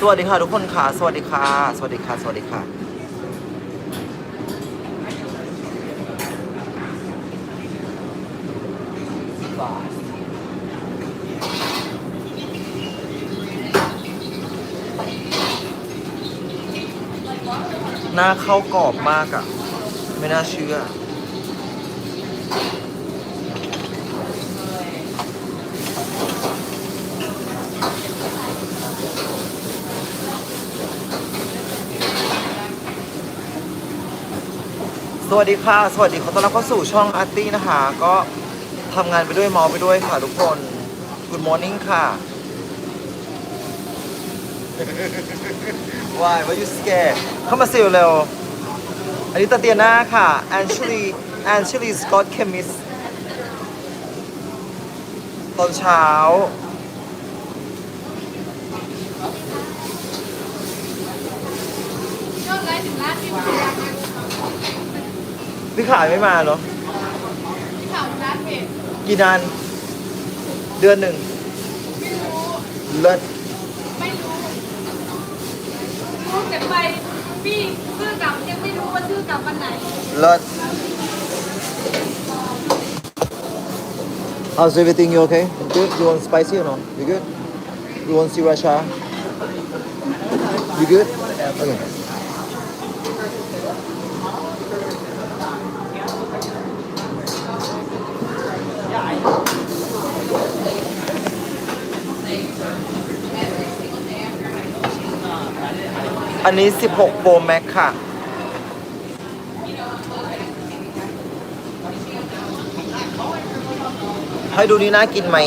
สวัสดีค่ะทุกคนค่ะ สวัสดีค่ะ สวัสดีค่ะ สวัสดีค่ะ หน้าเข้ากรอบมากอะ่ะไม่น่าเชื่อ สวัสดีค่ะ สวัสดีขอต้อนรับเข้าสู่ช่องอาร์ตี้นะคะ ก็ทำงานไปด้วยมอไปด้วยค่ะทุกคน Good morning ค่ะ Why Why you scared เข้ามาสิวเร็วอันนี้ตาเตียนาค่ะ Actually Actually Scott Chemist ตอนเช้า ยอดไลค์ถึงล้านวิวถึงล้านวิว พี่ขายไม่มาเหรอที่ข่าวถึงล้านเพจกี่นาน เดือนหนึ่งไม่รู้เลิศไม่รู้รู้แต่ไปพี่ซื้อกลับยังไม่รู้ว่าซื้อกลับวันไหนเลิศ How's everything? You okay? Good? You want spicy or no? You good? You want sriracha? You good? Okay. อันนี้ 16 Pro Max ค่ะ ให้ดูนี่น่ากินไหม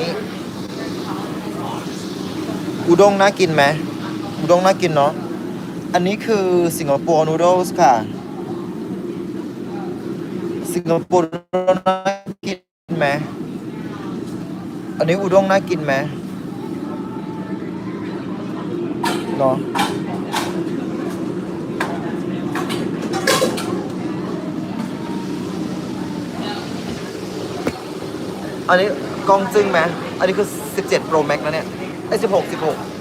นี่อุด้งน่ากินไหมอุด้งน่ากินเนาะ อันนี้คือสิงคโปร์นูโดลส์ค่ะ สิงคโปร์นูโดลน่ากินไหม อันนี้อุด้งน่ากินไหมเนาะ อันนี้กล้องจึ้งไหมอันนี้คือ 17 Pro Max แล้วเนี่ยไอ้16 16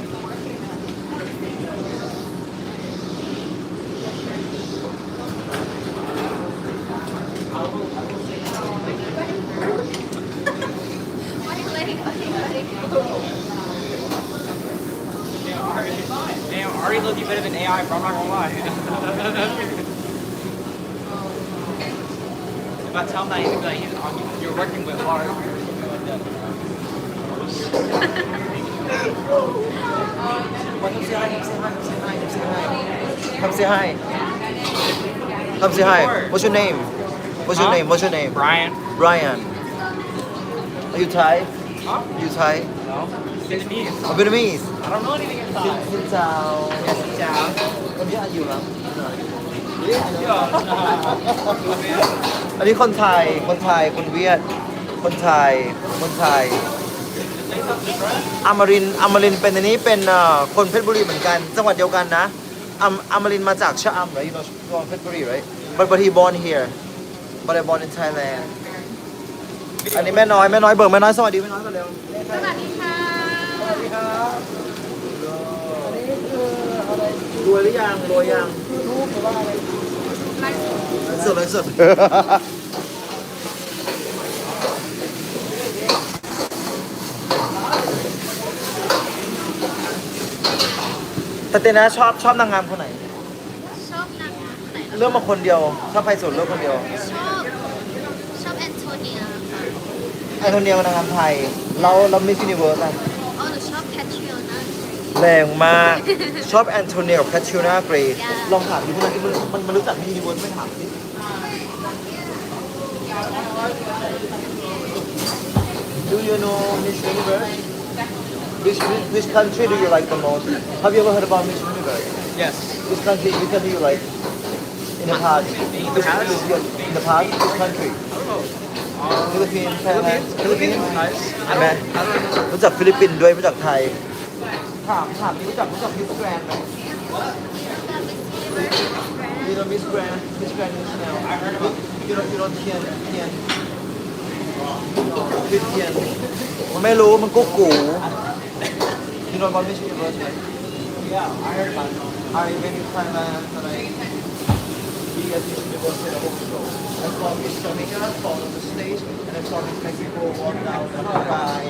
Damn, Ari looked better than AI, bro. I'm not gonna lie. if I tell him that, he's gonna be like, he's, um, you're working with Ari. Come say hi, come say hi, come say hi, come say hi. Come say hi. What's your name? What's your Huh? name? What's your name? Brian. Brian. Are you Thai? Huh? You Thai? No. Vietnamese. Oh, Vietnamese. I don't know anything in Thai. Xin chào. Yes, ciao. Em biết anh nhiều lắm. อั Yeah. นนี้คนไทย คนไทย คนเวียด คนไทยคนไทยอมรินทร์อมรินทร์เป็นอันนี้เป็นเอ่อคนเพชรบุรีเหมือนกัน จังหวัดเดียวกันนะอมอมรินทร์มาจากชะอำ right you know from เพชรบุรี right but but he born here but I born in Thailand อันนี้แม่น้อยแม่น้อยเบิกแม่น้อยสวัสดีแม่น้อยกันเร็วสวัสดีค่ะสวัสดีครับอันนี้คืออะไรรวยหรือยังรวยยังรู้หรือว่าอะไรไลฟ์สดสุดเลยสุด แต่เตนะชอบชอบนางงามคนไหน ชอบนางงามคนไหนเหรอเลือกมาคนเดียว ชอบใครสุดเลือกคนเดียวชอบ ชอบแอนโทเนียค่ะไอคนเดียวนางงามไทย เราเรามิส s u นิเวิร์สอะอ๋อหนูชอบแคทริโอนา แรงมาก ชอบแอนโทเนียกับแคทริโอนาเกรย์ Yeah ลองถามดิพวกนั้นที่มันมันมันรู้จักมิส s u นิเวิร์สไม่ถามดิ Do you know Miss Universe? Which, which country do you like the most? Have you ever heard about Miss Universe? Yes. Which country, which country you like? In the past? In the past? Yeah, In the past, which country? Philippines, Thailand, Philippines is nice. ใช่ไหมรู้จักฟิลิปปินส์ด้วยรู้จักไทย ถามถามรู้จักรู้จักมิสแกรนไหมยูโนมิสแกรนมิสแกรนนิชแนล I heard about ยูโนยูโนเทียนเทียนคือเทียน มันไม่รู้มันกุ๊กกู ยูโนบอลมิสยูนิเวิร์สไหม Yeah, I heard about it. I went to Thailand and I we as Universe in a bookstore. I saw Miss Sonica fall on the stage and I saw Miss Mexico walk down the by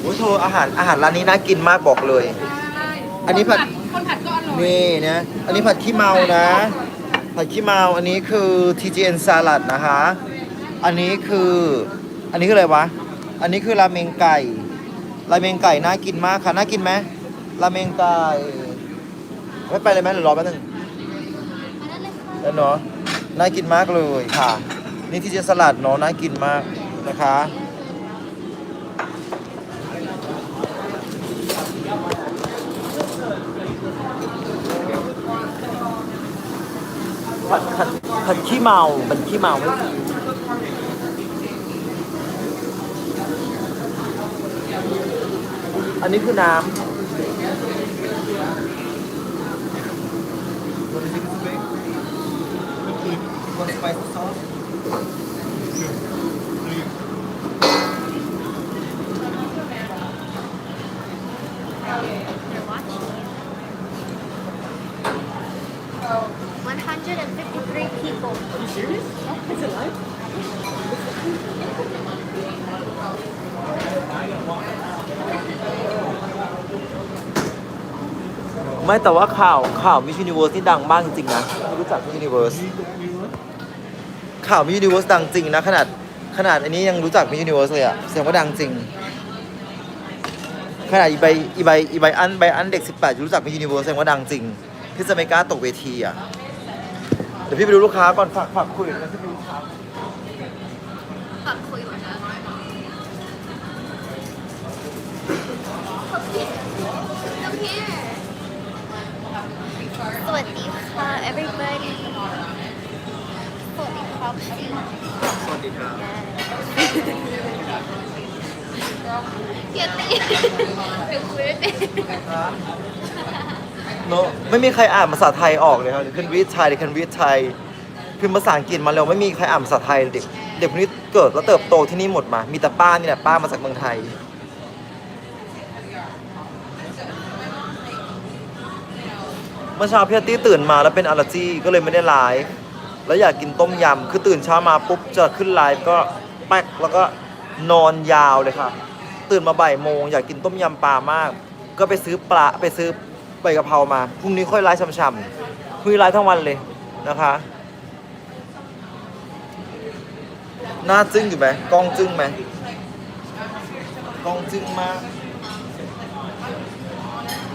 โอ้ยเธออาหารอาหารร้านนี้น่ากินมากบอกเลยใช่อันนี้ผัด คนผัดก็อร่อยนี่นะ อันนี้ผัดขี้เมานะ ผัดขี้เมา อันนี้คือ TGN Salad นะคะ อันนี้คือ อันนี้คืออะไรวะ อันนี้คือราเมงไก่ ราเมงไก่น่ากินมากค่ะ น่ากินไหมราเมงไก่ ไม่ไปเลยไหมหรือรอแป๊บนึงแล้วเนาะ น่ากินมากเลยค่ะ นี่ TGN Salad เนาะ น่ากินมากนะคะผัดผัดผัดขี้เมามันขี้เมาไม่กิ อันนี้คือน้ำ What spicy sauce? One hundred and fifty-three people. Are you serious? Is it live? ไม่แต่ว่าข่าวข่าวมิช s น n เวิร์สที่ดังมากจริงๆนะรู้จักมิช s น n เวิร์สข่าวมิช s น n เวิร์สดังจริงนะ ขนาดขนาดอันนี้ยังรู้จักมิช s น n เวิร์สเลยอะแสดงว่าดังจริง ขนาดอีใบอีใบอีใบอันใบอันเด็ก 18ยังรู้จักมิช s น n เวิร์สแสดงว่าดังจริงที่จะไม่กล้าตกเวทีอะเดี๋ยวพี่ไปดูลูกค้าก่อนฝากฝากคุยกันที่ดูลูกค้าฝากคุยก่อนนะ สวัสดีค่ะ everybody สวัสดีครับสวัสดีครับอย่าตีเดี๋ยวคุยไม่เป็น เนอะไม่มีใครอ่านภาษาไทยออกเลยครับคันวีดไทยคันวีดไทยพิมพ์ภาษาอังกฤษมาแล้วไม่มีใครอ่านภาษาไทยเด็กเด็กพวกนี้เกิดแล้วเติบโตที่นี่หมดมา มีแต่ป้านี่แหละป้ามาจากเมืองไทย เมื่อเช้าพี่อาร์ตี้ตื่นมาแล้วเป็นอ l ล r จีก็เลยไม่ได้ไลฟ์แล้วอยากกินต้มยำคือตื่นเช้ามาปุ๊บจะขึ้นไลฟ์ก็แป๊กแล้วก็นอนยาวเลยค่ะ ตื่นมาบ่ายโมงอยากกินต้มยำปลามาก ก็ไปซื้อปลาไปซื้อใบกะเพรามาพรุ่งนี้ค่อยไลฟ์ช่ำๆพรุ่งนี้ไลฟ์ทั้งวันเลยนะคะหน้าจึ้งอยู่ไหมกล้องจึ้งไหมกล้องจึ้งมาก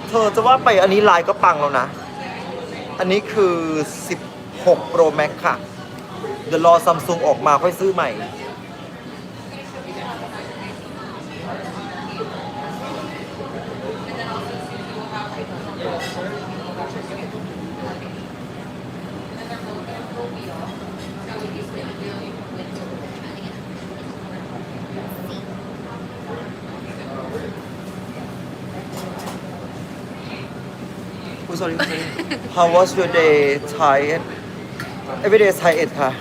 เธอจะว่าไปอันนี้ไลายก็ปังแล้วนะ อันนี้คือ 16 Pro Max ค่ะ เดี๋ยวรอซัมซุงออกมาค่อยซื้อใหม่ sorry, sorry. How was your day, Thai? Every day is Thai เอ็ดค่ะ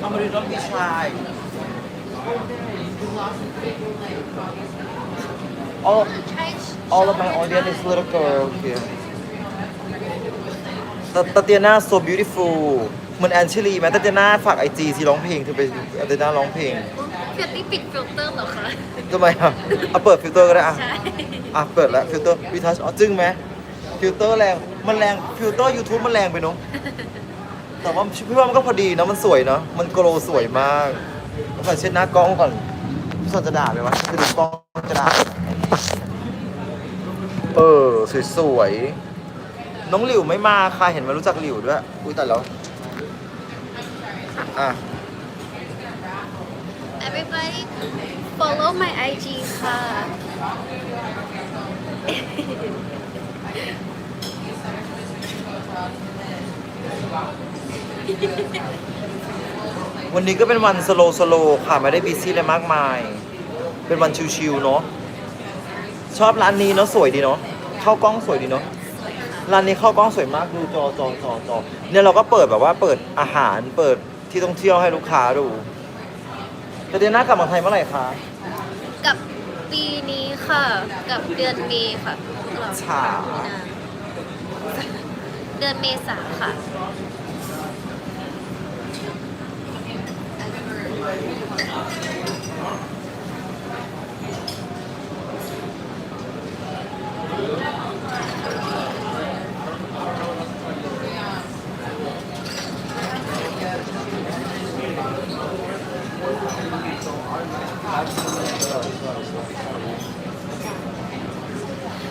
Somebody don't be shy. All, all of my audience is little girl here. ตตาเตียนา so beautiful เหมือนแอนชิลีไหมตาเตียนาฝากไอจีสิร้องเพลงเธอไปตาเตียนาร้องเพลง เดี๋ยวนี้ปิดฟิลเตอร์เหรอคะทำไมอะเอาเปิดฟิลเตอร์ก็ได้อะ ใช่อะเปิดแล้วฟิลเตอร์วีทัชอ๋อจึ้งไหมฟิลเตอร์แรงมันแรงฟิลเตอร์ YouTube มันแรงไปเนาะแต่ว่าพี่ว่ามันก็พอดีเนอะมันสวยเนาะมันโกลสวยมากก่อนเช็ดหน้ากล้องก่อนพี่สอนจะด่าไหมวะจะดูกล้องจะด่าเออสวยๆน้องหลิวไม่มาค่ะเห็นไหมารู้จักหลิวด้วยอุ้ยแต่แล้วอะ everybody follow my IG ค่ะ วันนี้ก็เป็นวันสโลสโลค่ะ ไม่ได้บีซี่อะไรมากมาย เป็นวันชิวๆเนาะชอบร้านนี้เนาะสวยดีเนาะเข้ากล้องสวยดีเนาะร้านนี้เข้ากล้องสวยมากดูจอจอจอจอเนี่ยเราก็เปิดแบบว่าเปิดอาหารเปิดที่ต้องเที่ยวให้ลูกค้าดู จะเดียน่ากลับมาไทยเมื่อไหร่คะกับปีนี้ค่ะ กับเดือนเมษค่ะหรอฉามีนาเดือนเมษาค่ะ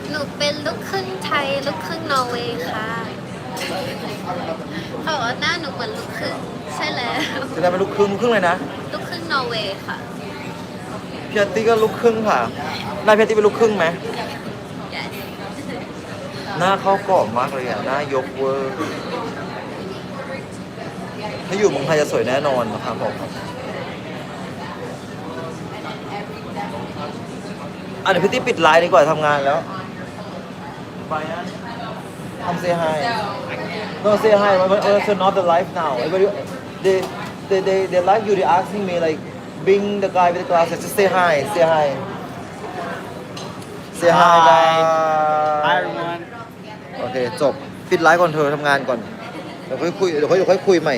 หนูเป็นลูกครึ่ง ไทยลูกครึ่งนอร์เวย์ค่ะเขาบอกว่าหน้าหนูเหมือนลูกครึ่งใช่แล้วจะได้เป็นลูกครึ่งลูกครึ่งเลยนะลูกครึ่งนอร์เวย์ค่ะพี่อาร์ตี้ก็ลูกครึ่งค่ะหน้าพี่อาร์ตี้เป็นลูกครึ่งไหม yes หน้าเข้ากรอบมากเลยอะหน้ายกเวอร์ถ้าอยู่เมืองไทยจะสวยแน่นอนนะครับผมอะเดี๋ยวพี่ตี้ปิดไลน์ดีกว่าทำงานแล้ว ไปนะทำ say hi no say hi but but it's not the life now everybody they they they they like you they asking me like bring the guy with the glasses just say hi say hi say hi Hi. guys Hi everyone. โอเคจบปิดไลฟ์ก่อนเธอทำงานก่อน เดี๋ยวค่อยคุย เดี๋ยวค่อยเดี๋ยวค่อยคุยใหม่